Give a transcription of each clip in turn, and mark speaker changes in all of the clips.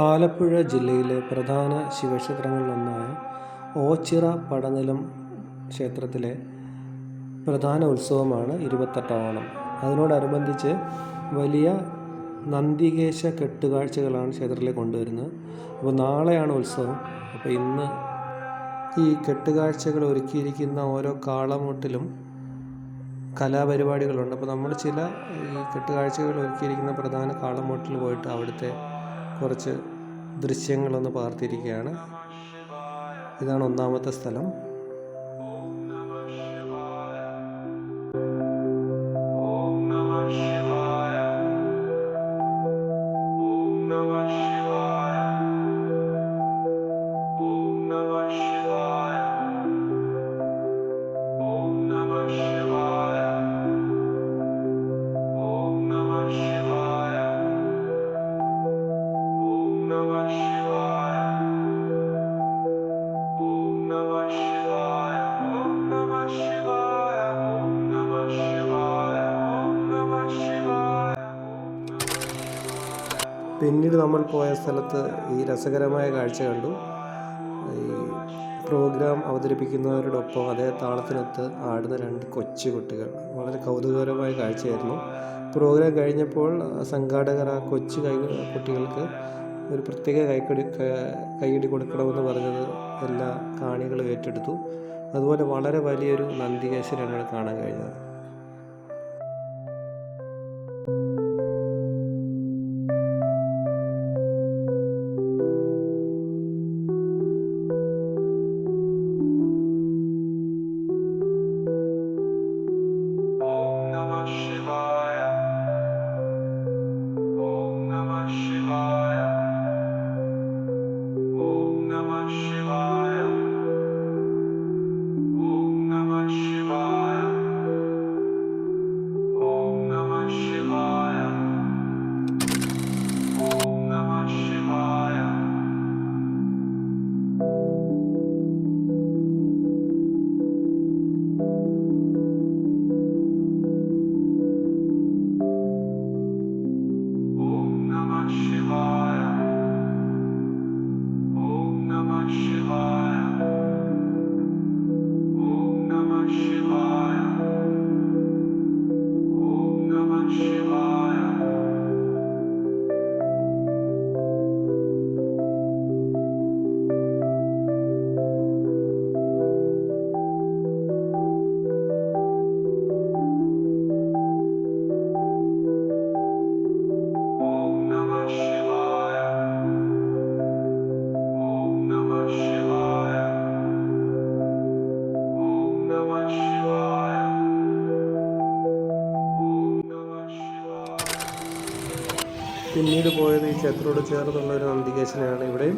Speaker 1: ആലപ്പുഴ ജില്ലയിലെ പ്രധാന ശിവക്ഷേത്രങ്ങളിലൊന്നായ ഓച്ചിറ പടനിലം ക്ഷേത്രത്തിലെ പ്രധാന ഉത്സവമാണ് ഇരുപത്തെട്ടാം ഓണം അതിനോടനുബന്ധിച്ച് വലിയ നന്ദികേശ കെട്ടുകാഴ്ചകളാണ് ക്ഷേത്രത്തിൽ കൊണ്ടുവരുന്നത്. അപ്പോൾ നാളെയാണ് ഉത്സവം. അപ്പോൾ ഇന്ന് ഈ കെട്ടുകാഴ്ചകൾ ഒരുക്കിയിരിക്കുന്ന ഓരോ കാളമൂട്ടിലും കലാപരിപാടികളുണ്ട്. അപ്പോൾ നമ്മൾ ചില ഈ കെട്ടുകാഴ്ചകൾ ഒരുക്കിയിരിക്കുന്ന പ്രധാന കാളമൂട്ടിൽ പോയിട്ട് അവിടുത്തെ കുറച്ച് ദൃശ്യങ്ങളൊന്ന് പകർത്തിയിരിക്കുകയാണ് ഇതാണ് ഒന്നാമത്തെ സ്ഥലം. പിന്നീട് നമ്മൾ പോയ സ്ഥലത്ത് ഈ രസകരമായ കാഴ്ച കണ്ടു. ഈ പ്രോഗ്രാം അവതരിപ്പിക്കുന്നവരോടൊപ്പം അതേ താളത്തിനൊത്ത് ആടുന്ന രണ്ട് കൊച്ചു കുട്ടികൾ. വളരെ കൗതുകകരമായ കാഴ്ചയായിരുന്നു. പ്രോഗ്രാം കഴിഞ്ഞപ്പോൾ സംഘാടകർ ആ കൊച്ചു കൈ കുട്ടികൾക്ക് ഒരു പ്രത്യേക കൈക്കടി കൈയടി കൊടുക്കണമെന്ന് പറഞ്ഞത് എല്ലാ കാണികളും ഏറ്റെടുത്തു. അതുപോലെ വളരെ വലിയൊരു നന്ദികേശ്വരനാണ് കാണാൻ കഴിഞ്ഞത്. പിന്നീട് പോയത് ഈ ക്ഷേത്രത്തോട് ചേർന്നുള്ള ഒരു നന്ദികേശനാണ് ഇവിടെയും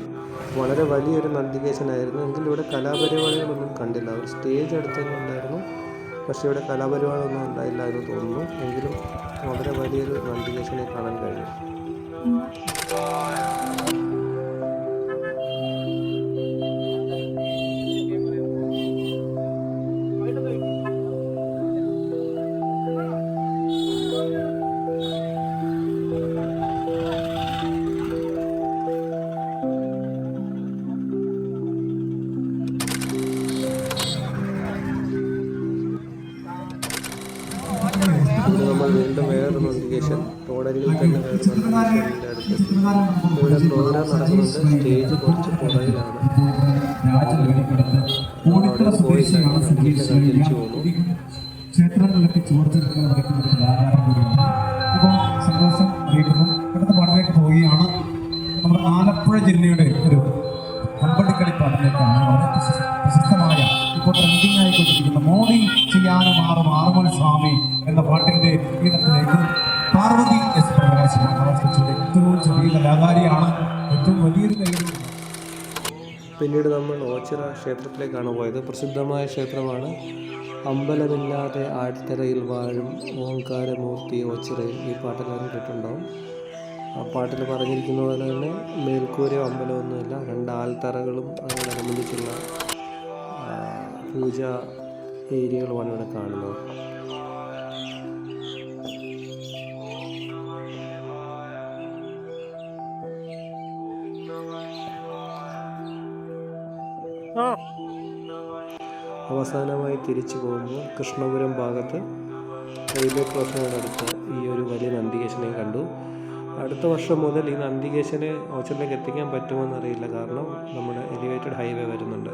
Speaker 1: വളരെ വലിയൊരു നന്ദികേശനായിരുന്നു. എങ്കിൽ ഇവിടെ കലാപരിപാടികളൊന്നും കണ്ടില്ല. ഒരു സ്റ്റേജ് അടുത്തൊന്നും ഉണ്ടായിരുന്നു. പക്ഷേ ഇവിടെ കലാപരിപാടികളൊന്നും ഉണ്ടായില്ല എന്ന് തോന്നുന്നു. എങ്കിലും വളരെ വലിയൊരു നന്ദികേശനെ കാണാൻ കഴിഞ്ഞു. നമ്മൾ വീണ്ടും വേറൊരു നോട്ടിഫിക്കേഷൻ റോഡരികിൽ തന്നെ വേറെ ഇവിടെ പ്രോഗ്രാം നടക്കുന്നത് സ്റ്റേജ് കുറച്ച് പുറകിലാണ്. അവിടെ പോയി തിരിച്ചു പോകുന്നു
Speaker 2: ക്ഷേത്രങ്ങളിലൊക്കെ ചോർച്ചെടുക്കാൻ അപ്പോൾ സന്തോഷം അറിയിക്കുന്നു അടുത്ത പാട്ടിലേക്ക് പോവുകയാണ് നമ്മുടെ ആലപ്പുഴ ജില്ലയുടെ ഒരു പാട്ടിലേക്കാണ് വളരെ പ്രശസ്ത- പ്രശസ്തമായ ഇപ്പോൾ ട്രെൻഡിങ് ആയിക്കൊണ്ടിരിക്കുന്ന മോദി ചെയ്യാനും മാറും ആറുമണി സ്വാമി എന്ന പാട്ടിന്റെ ഇടത്തിലേക്ക് പാർവതി എസ് പ്രകാശിനെ അവതരിപ്പിച്ചത് ഏറ്റവും ചെറിയ കലാകാരിയാണ്. ഏറ്റവും വലിയൊരു
Speaker 1: പിന്നീട് നമ്മൾ ഓച്ചിറ ക്ഷേത്രത്തിലേക്കാണ് പോയത്. പ്രസിദ്ധമായ ക്ഷേത്രമാണ് അമ്പലമില്ലാതെ ആഴ്ത്തരയിൽ വാഴും ഓങ്കാരമൂർത്തി ഓച്ചിറയിൽ. ഈ പാട്ടെല്ലാവരും കേട്ടിട്ടുണ്ടാവും. ആ പാട്ടിൽ പറഞ്ഞിരിക്കുന്ന പോലെ തന്നെ മേൽക്കൂരയോ അമ്പലമൊന്നുമില്ല രണ്ട് ആൽത്തറകളും അതിനോടനുബന്ധിച്ചുള്ള പൂജ ഏരിയകളുമാണ് ഇവിടെ കാണുന്നത്. അവസാനമായി തിരിച്ചു പോകുമ്പോൾ കൃഷ്ണപുരം ഭാഗത്ത് റെയിൽവേ ക്രോസിനോടടുത്ത് ഈ ഒരു വലിയ നന്ദികേശനെ കണ്ടു. അടുത്ത വർഷം മുതൽ ഈ നന്ദികേശനെ ഓച്ചറിലേക്ക് എത്തിക്കാൻ പറ്റുമോ എന്നറിയില്ല കാരണം നമ്മുടെ എലിവേറ്റഡ് ഹൈവേ വരുന്നുണ്ട്.